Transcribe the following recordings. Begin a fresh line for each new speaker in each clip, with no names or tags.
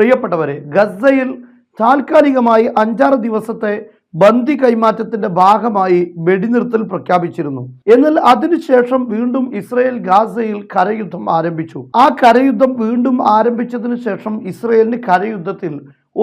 പ്രിയപ്പെട്ടവരെ ഗസയിൽ താൽക്കാലികമായി അഞ്ചാറ് ദിവസത്തെ ബന്ദി കൈമാറ്റത്തിന്റെ ഭാഗമായി വെടിനിർത്തൽ പ്രഖ്യാപിച്ചിരുന്നു. എന്നാൽ അതിനുശേഷം വീണ്ടും ഇസ്രയേൽ ഗാസയിൽ കരയുദ്ധം ആരംഭിച്ചു. ആ കരയുദ്ധം വീണ്ടും ആരംഭിച്ചതിനു ശേഷം ഇസ്രയേലിന് കരയുദ്ധത്തിൽ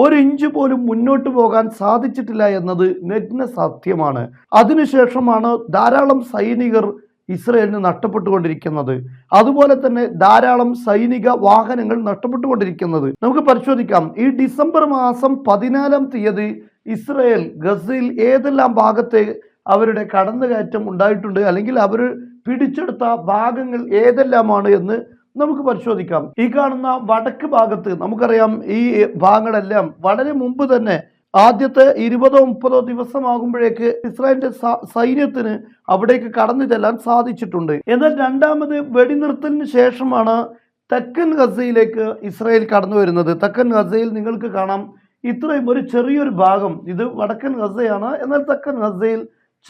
ഒരു ഇഞ്ച് പോലും മുന്നോട്ട് പോകാൻ സാധിച്ചിട്ടില്ല എന്നത് നഗ്ന സത്യമാണ് അതിനുശേഷമാണ് ധാരാളം സൈനികർ ഇസ്രയേലിന് നഷ്ടപ്പെട്ടുകൊണ്ടിരിക്കുന്നത്. അതുപോലെ തന്നെ ധാരാളം സൈനിക വാഹനങ്ങൾ നഷ്ടപ്പെട്ടുകൊണ്ടിരിക്കുന്നത്. നമുക്ക് പരിശോധിക്കാം. ഈ ഡിസംബർ മാസം പതിനാലാം തീയതി ഇസ്രയേൽ ഗസയിൽ ഏതെല്ലാം ഭാഗത്തെ അവരുടെ കടന്നുകയറ്റം ഉണ്ടായിട്ടുണ്ട് അല്ലെങ്കിൽ അവർ പിടിച്ചെടുത്ത ഭാഗങ്ങൾ ഏതെല്ലാമാണ് എന്ന് നമുക്ക് പരിശോധിക്കാം. ഈ കാണുന്ന വടക്ക് ഭാഗത്ത് നമുക്കറിയാം ഈ ഭാഗങ്ങളെല്ലാം വളരെ മുമ്പ് തന്നെ ആദ്യത്തെ ഇരുപതോ മുപ്പതോ ദിവസമാകുമ്പോഴേക്ക് ഇസ്രായേലിന്റെ സൈന്യത്തിന് അവിടേക്ക് കടന്നു ചെല്ലാൻ സാധിച്ചിട്ടുണ്ട്. എന്നാൽ രണ്ടാമത് വെടിനിർത്തലിന് ശേഷമാണ് തെക്കൻ ഗസയിലേക്ക് ഇസ്രായേൽ കടന്നു വരുന്നത്. തെക്കൻ ഗസയിൽ നിങ്ങൾക്ക് കാണാം ഇത്രയും ഒരു ചെറിയൊരു ഭാഗം ഇത് വടക്കൻ ഗസയാണ്. എന്നാൽ തെക്കൻ ഗസയിൽ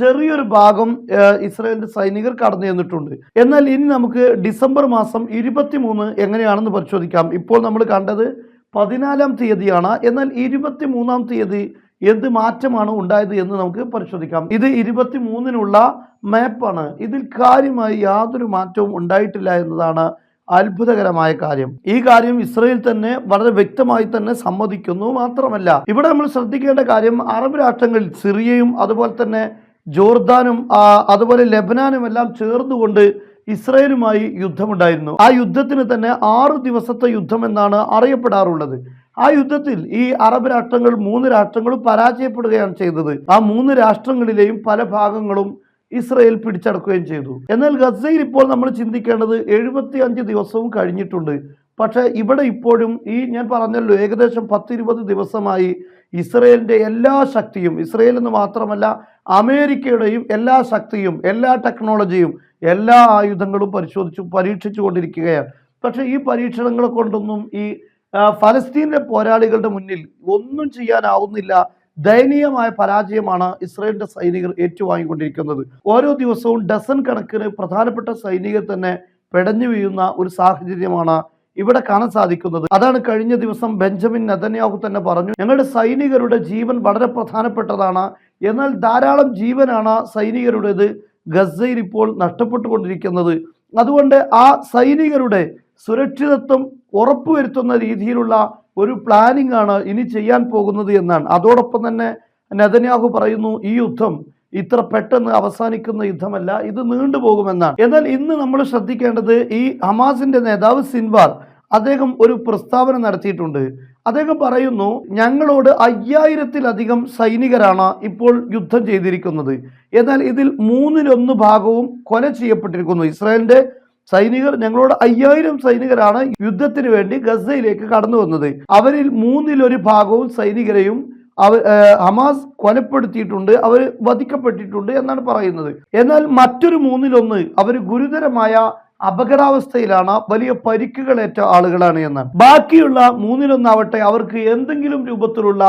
ചെറിയൊരു ഭാഗം ഇസ്രായേലിന്റെ സൈനികർ കടന്നു ചെന്നിട്ടുണ്ട്. എന്നാൽ ഇനി നമുക്ക് ഡിസംബർ മാസം ഇരുപത്തിമൂന്ന് എങ്ങനെയാണെന്ന് പരിശോധിക്കാം. ഇപ്പോൾ നമ്മൾ കണ്ടത് പതിനാലാം തീയതിയാണ്. എന്നാൽ ഇരുപത്തി മൂന്നാം തീയതി എന്ത് മാറ്റമാണ് ഉണ്ടായത് എന്ന് നമുക്ക് പരിശോധിക്കാം. ഇത് ഇരുപത്തി മൂന്നിനുള്ള മാപ്പാണ്. ഇതിൽ കാര്യമായി യാതൊരു മാറ്റവും ഉണ്ടായിട്ടില്ല എന്നതാണ് അത്ഭുതകരമായ കാര്യം. ഈ കാര്യം ഇസ്രയേൽ തന്നെ വളരെ വ്യക്തമായി തന്നെ സമ്മതിക്കുന്നു മാത്രമല്ല ഇവിടെ നമ്മൾ ശ്രദ്ധിക്കേണ്ട കാര്യം അറബ് രാഷ്ട്രങ്ങളിൽ സിറിയയും അതുപോലെ തന്നെ ജോർദാനും അതുപോലെ ലെബനാനും എല്ലാം ചേർന്നുകൊണ്ട് ഇസ്രയേലുമായി യുദ്ധമുണ്ടായിരുന്നു. ആ യുദ്ധത്തിന് തന്നെ ആറ് ദിവസത്തെ യുദ്ധം എന്നാണ് അറിയപ്പെടാറുള്ളത്. ആ യുദ്ധത്തിൽ ഈ അറബ് രാഷ്ട്രങ്ങൾ മൂന്ന് രാഷ്ട്രങ്ങളും പരാജയപ്പെടുകയാണ് ചെയ്തത്. ആ മൂന്ന് രാഷ്ട്രങ്ങളിലെയും പല ഭാഗങ്ങളും ഇസ്രയേൽ പിടിച്ചടക്കുകയും ചെയ്തു. എന്നാൽ ഗസയിൽ ഇപ്പോൾ നമ്മൾ ചിന്തിക്കേണ്ടത് എഴുപത്തി അഞ്ച് ദിവസവും കഴിഞ്ഞിട്ടുണ്ട്. പക്ഷേ ഇവിടെ ഇപ്പോഴും ഈ ഞാൻ പറഞ്ഞല്ലോ ഏകദേശം പത്തിരുപത് ദിവസമായി ഇസ്രയേലിന്റെ എല്ലാ ശക്തിയും ഇസ്രയേൽ എന്ന് മാത്രമല്ല അമേരിക്കയുടെയും എല്ലാ ശക്തിയും എല്ലാ ടെക്നോളജിയും എല്ലാ ആയുധങ്ങളും പരിശോധിച്ചു പരീക്ഷിച്ചു കൊണ്ടിരിക്കുകയാണ് പക്ഷേ ഈ പരീക്ഷണങ്ങളെ കൊണ്ടൊന്നും ഈ ഫലസ്തീനിലെ പോരാളികളുടെ മുന്നിൽ ഒന്നും ചെയ്യാനാവുന്നില്ല. ദയനീയമായ പരാജയമാണ് ഇസ്രയേലിന്റെ സൈനികർ ഏറ്റുവാങ്ങിക്കൊണ്ടിരിക്കുന്നത്. ഓരോ ദിവസവും ഡസൻ കണക്കിന് പ്രധാനപ്പെട്ട സൈനികർ തന്നെ പെടഞ്ഞു വീഴുന്ന ഒരു സാഹചര്യമാണ് ഇവിടെ കാണാൻ സാധിക്കുന്നത്. അതാണ് കഴിഞ്ഞ ദിവസം ബെഞ്ചമിൻ നെതന്യാഹു തന്നെ പറഞ്ഞു ഞങ്ങളുടെ സൈനികരുടെ ജീവൻ വളരെ പ്രധാനപ്പെട്ടതാണ്. എന്നാൽ ധാരാളം ജീവനാണ് സൈനികരുടേത്. ഗസയിൽ ഇപ്പോൾ നഷ്ടപ്പെട്ടുകൊണ്ടിരിക്കുന്നത്. അതുകൊണ്ട് ആ സൈനികരുടെ സുരക്ഷിതത്വം ഉറപ്പുവരുത്തുന്ന രീതിയിലുള്ള ഒരു പ്ലാനിംഗ് ആണ് ഇനി ചെയ്യാൻ പോകുന്നത് എന്നാണ്. അതോടൊപ്പം തന്നെ നെതന്യാഹു പറയുന്നു ഈ യുദ്ധം ഇത്ര പെട്ടെന്ന് അവസാനിക്കുന്ന യുദ്ധമല്ല ഇത് നീണ്ടുപോകുമെന്നാണ്. എന്നാൽ ഇന്ന് നമ്മൾ ശ്രദ്ധിക്കേണ്ടത് ഈ ഹമാസിന്റെ നേതാവ് സിൻവാർ അദ്ദേഹം ഒരു പ്രസ്താവന നടത്തിയിട്ടുണ്ട്. അദ്ദേഹം പറയുന്നു ഞങ്ങളോട് അയ്യായിരത്തിലധികം സൈനികരാണ് ഇപ്പോൾ യുദ്ധം ചെയ്തിരിക്കുന്നത്. എന്നാൽ ഇതിൽ മൂന്നിലൊന്ന് ഭാഗവും കൊല ചെയ്യപ്പെട്ടിരിക്കുന്നു. ഇസ്രായേലിന്റെ സൈനികർ ഞങ്ങളോട് അയ്യായിരം സൈനികരാണ് യുദ്ധത്തിന് വേണ്ടി ഗസയിലേക്ക് കടന്നു വന്നത്. അവരിൽ മൂന്നിലൊരു ഭാഗവും സൈനികരെയും അവർ ഹമാസ് കൊലപ്പെടുത്തിയിട്ടുണ്ട്. അവർ വധിക്കപ്പെട്ടിട്ടുണ്ട് എന്നാണ് പറയുന്നത്. എന്നാൽ മറ്റൊരു മൂന്നിലൊന്ന് അവർ ഗുരുതരമായ അപകടാവസ്ഥയിലാണ് വലിയ പരിക്കുകളേറ്റ ആളുകളാണ് എന്ന്. ബാക്കിയുള്ള മൂന്നിലൊന്നാവട്ടെ അവർക്ക് എന്തെങ്കിലും രൂപത്തിലുള്ള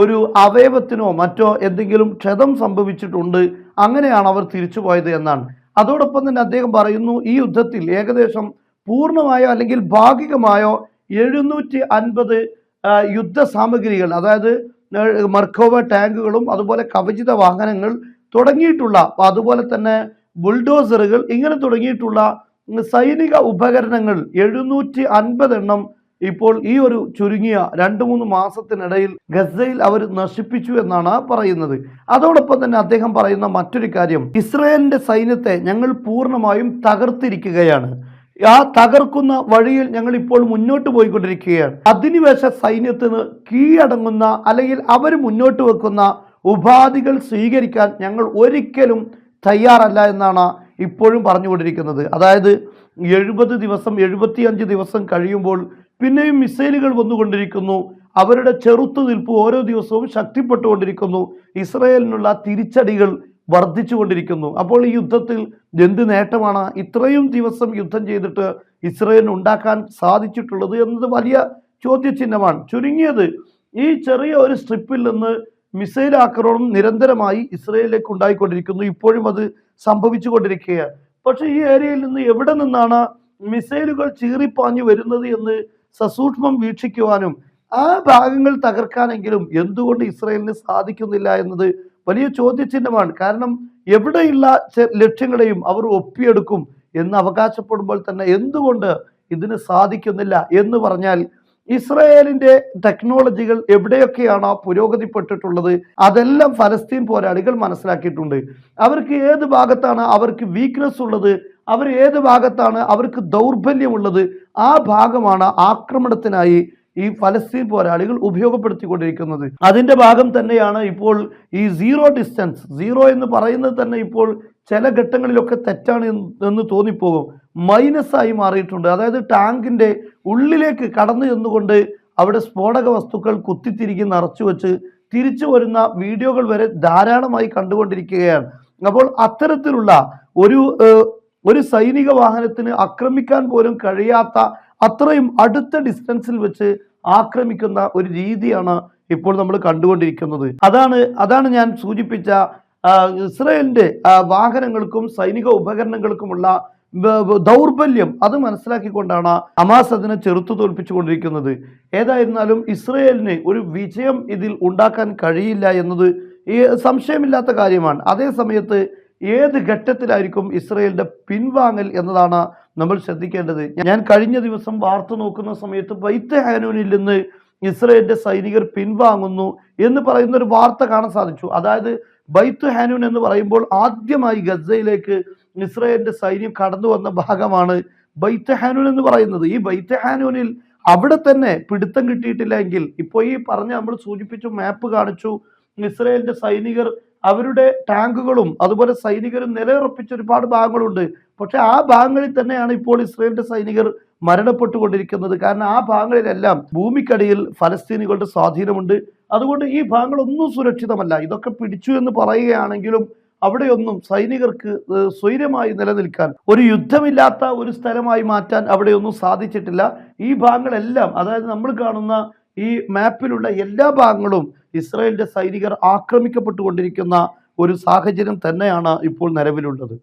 ഒരു അവയവത്തിനോ മറ്റോ എന്തെങ്കിലും ക്ഷതം സംഭവിച്ചിട്ടുണ്ട് അങ്ങനെയാണ് അവർ തിരിച്ചു പോയത് എന്നാണ്. അതോടൊപ്പം തന്നെ അദ്ദേഹം പറയുന്നു ഈ യുദ്ധത്തിൽ ഏകദേശം പൂർണമായോ അല്ലെങ്കിൽ ഭാഗികമായോ എഴുന്നൂറ്റി അൻപത് യുദ്ധ സാമഗ്രികൾ അതായത് മർക്കോവ ടാങ്കുകളും അതുപോലെ കവചിത വാഹനങ്ങൾ തുടങ്ങിയിട്ടുള്ള അതുപോലെ തന്നെ ബുൾഡോസറുകൾ ഇങ്ങനെ തുടങ്ങിയിട്ടുള്ള സൈനിക ഉപകരണങ്ങൾ എഴുന്നൂറ്റി അൻപത് എണ്ണം ഇപ്പോൾ ഈ ഒരു ചുരുങ്ങിയ രണ്ട് മൂന്ന് മാസത്തിനിടയിൽ ഗസയിൽ അവർ നശിപ്പിച്ചു എന്നാണ് പറയുന്നത്. അതോടൊപ്പം തന്നെ അദ്ദേഹം പറയുന്ന മറ്റൊരു കാര്യം ഇസ്രായേലിന്റെ സൈന്യത്തെ ഞങ്ങൾ പൂർണമായും തകർത്തിരിക്കുകയാണ്. ആ തകർക്കുന്ന വഴിയിൽ ഞങ്ങൾ ഇപ്പോൾ മുന്നോട്ട് പോയിക്കൊണ്ടിരിക്കുകയാണ്. അധിനിവേശ സൈന്യത്തിന് കീഴടങ്ങുന്ന അല്ലെങ്കിൽ അവർ മുന്നോട്ട് വെക്കുന്ന ഉപാധികൾ സ്വീകരിക്കാൻ ഞങ്ങൾ ഒരിക്കലും തയ്യാറല്ല എന്നാണ് ഇപ്പോഴും പറഞ്ഞുകൊണ്ടിരിക്കുന്നത്. അതായത് എഴുപത് ദിവസം എഴുപത്തിയഞ്ച് ദിവസം കഴിയുമ്പോൾ പിന്നെയും മിസൈലുകൾ വന്നുകൊണ്ടിരിക്കുന്നു. അവരുടെ ചെറുത്തുനിൽപ്പ് ഓരോ ദിവസവും ശക്തിപ്പെട്ടുകൊണ്ടിരിക്കുന്നു. ഇസ്രയേലിനുള്ള തിരിച്ചടികൾ വർദ്ധിച്ചുകൊണ്ടിരിക്കുന്നു. അപ്പോൾ ഈ യുദ്ധത്തിൽ എന്ത് നേട്ടമാണ്? ഇത്രയും ദിവസം യുദ്ധം ചെയ്തിട്ട് ഇസ്രയേലിന് ഉണ്ടാക്കാൻ സാധിച്ചിട്ടുള്ളത് എന്നത് വലിയ ചോദ്യചിഹ്നമാണ്. ചുരുങ്ങിയത് ഈ ചെറിയ ഒരു സ്ട്രിപ്പിൽ നിന്ന് മിസൈൽ ആക്രമണം നിരന്തരമായി ഇസ്രയേലിലേക്ക് ഉണ്ടായിക്കൊണ്ടിരിക്കുന്നു. ഇപ്പോഴും അത് സംഭവിച്ചു കൊണ്ടിരിക്കുകയാണ് പക്ഷേ ഈ ഏരിയയിൽ നിന്ന് എവിടെ നിന്നാണ് മിസൈലുകൾ ചീറിപ്പാഞ്ഞു വരുന്നത് എന്ന് സസൂക്ഷ്മം വീക്ഷിക്കുവാനും ആ ഭാഗങ്ങൾ തകർക്കാനെങ്കിലും എന്തുകൊണ്ട് ഇസ്രയേലിന് സാധിക്കുന്നില്ല എന്നത് വലിയ ചോദ്യചിഹ്നമാണ്. കാരണം എവിടെയുള്ള ലക്ഷ്യങ്ങളെയും അവർ ഒപ്പിയെടുക്കും എന്ന് അവകാശപ്പെടുമ്പോൾ തന്നെ എന്തുകൊണ്ട് ഇതിന് സാധിക്കുന്നില്ല എന്ന് പറഞ്ഞാൽ ഇസ്രയേലിന്റെ ടെക്നോളജികൾ എവിടെയൊക്കെയാണ് പുരോഗതിപ്പെട്ടിട്ടുള്ളത്? അതെല്ലാം ഫലസ്തീൻ പോരാളികൾ മനസ്സിലാക്കിയിട്ടുണ്ട്. അവർക്ക് ഏത് ഭാഗത്താണ് അവർക്ക് വീക്ക്നെസ് ഉള്ളത്? അവർ ഏത് ഭാഗത്താണ് അവർക്ക് ദൗർബല്യമുള്ളത്? ആ ഭാഗമാണ് ആക്രമണത്തിനായി ഈ ഫലസ്തീൻ പോരാളികൾ ഉപയോഗപ്പെടുത്തിക്കൊണ്ടിരിക്കുന്നത്. അതിന്റെ ഭാഗം തന്നെയാണ് ഇപ്പോൾ ഈ സീറോ ഡിസ്റ്റൻസ് സീറോ എന്ന് പറയുന്നത് തന്നെ ഇപ്പോൾ ചില ഘട്ടങ്ങളിലൊക്കെ തെറ്റാണ് എന്ന് തോന്നിപ്പോകും. മൈനസ് ആയി മാറിയിട്ടുണ്ട്. അതായത് ടാങ്കിന്റെ ഉള്ളിലേക്ക് കടന്നു ചെന്നുകൊണ്ട് അവിടെ സ്ഫോടക വസ്തുക്കൾ കുത്തിത്തിരികി നിറച്ചു വെച്ച് തിരിച്ചു വരുന്ന വീഡിയോകൾ വരെ ധാരാളമായി കണ്ടുകൊണ്ടിരിക്കുകയാണ്. അപ്പോൾ അത്തരത്തിലുള്ള ഒരു ഒരു സൈനിക വാഹനത്തിന് ആക്രമിക്കാൻ പോലും കഴിയാത്ത അത്രയും അടുത്ത ഡിസ്റ്റൻസിൽ വെച്ച് ആക്രമിക്കുന്ന ഒരു രീതിയാണ് ഇപ്പോൾ നമ്മൾ കണ്ടുകൊണ്ടിരിക്കുന്നത്. അതാണ് അതാണ് ഞാൻ സൂചിപ്പിച്ച ഇസ്രയേലിന്റെ വാഹനങ്ങൾക്കും സൈനിക ഉപകരണങ്ങൾക്കുമുള്ള ദൗർബല്യം അത് മനസ്സിലാക്കിക്കൊണ്ടാണ് ഹമാസ് അതിനെ ചെറുത്തു തോൽപ്പിച്ചുകൊണ്ടിരിക്കുന്നത്. ഏതായിരുന്നാലും ഇസ്രയേലിന് ഒരു വിജയം ഇതിൽ ഉണ്ടാക്കാൻ കഴിയില്ല എന്നത് സംശയമില്ലാത്ത കാര്യമാണ്. അതേ സമയത്ത് ഏത് ഘട്ടത്തിലായിരിക്കും ഇസ്രയേലിന്റെ പിൻവാങ്ങൽ എന്നതാണ് നമ്മൾ ശ്രദ്ധിക്കേണ്ടത്. ഞാൻ കഴിഞ്ഞ ദിവസം വാർത്ത നോക്കുന്ന സമയത്ത് വൈത്ത ഹാനൂനിൽ നിന്ന് ഇസ്രയേലിന്റെ സൈനികർ പിൻവാങ്ങുന്നു എന്ന് പറയുന്ന ഒരു വാർത്ത കാണാൻ സാധിച്ചു. അതായത് ബൈത്ത് ഹാനൂൻ എന്ന് പറയുമ്പോൾ ആദ്യമായി ഗസയിലേക്ക് ഇസ്രയേലിന്റെ സൈന്യം കടന്നു വന്ന ഭാഗമാണ് ബൈത്ത് ഹാനൂൻ എന്ന് പറയുന്നത്. ഈ ബൈത്ത് ഹാനൂനിൽ അവിടെ തന്നെ പിടുത്തം കിട്ടിയിട്ടില്ല എങ്കിൽ ഇപ്പോൾ ഈ പറഞ്ഞ നമ്മൾ സൂചിപ്പിച്ചു മാപ്പ് കാണിച്ചു ഇസ്രയേലിന്റെ സൈനികർ അവരുടെ ടാങ്കുകളും അതുപോലെ സൈനികരും നിലയുറപ്പിച്ച ഒരുപാട് ഭാഗങ്ങളുണ്ട്. പക്ഷെ ആ ഭാഗങ്ങളിൽ തന്നെയാണ് ഇപ്പോൾ ഇസ്രയേലിന്റെ സൈനികർ മരണപ്പെട്ടുകൊണ്ടിരിക്കുന്നത്. കാരണം ആ ഭാഗങ്ങളിലെല്ലാം ഭൂമിക്കടിയിൽ ഫലസ്തീനികളുടെ സ്വാധീനമുണ്ട്. അതുകൊണ്ട് ഈ ഭാഗങ്ങളൊന്നും സുരക്ഷിതമല്ല. ഇതൊക്കെ പിടിച്ചു എന്ന് പറയുകയാണെങ്കിലും അവിടെയൊന്നും സൈനികർക്ക് സ്വൈര്യമായി നിലനിൽക്കാൻ ഒരു യുദ്ധമില്ലാത്ത ഒരു സ്ഥലമായി മാറ്റാൻ അവിടെയൊന്നും സാധിച്ചിട്ടില്ല. ഈ ഭാഗങ്ങളെല്ലാം അതായത് നമ്മൾ കാണുന്ന ഈ മാപ്പിലുള്ള എല്ലാ ഭാഗങ്ങളും ഇസ്രായേലിന്റെ സൈനികർ ആക്രമിക്കപ്പെട്ടുകൊണ്ടിരിക്കുന്ന ഒരു സാഹചര്യം തന്നെയാണ് ഇപ്പോൾ നിലവിലുള്ളത്.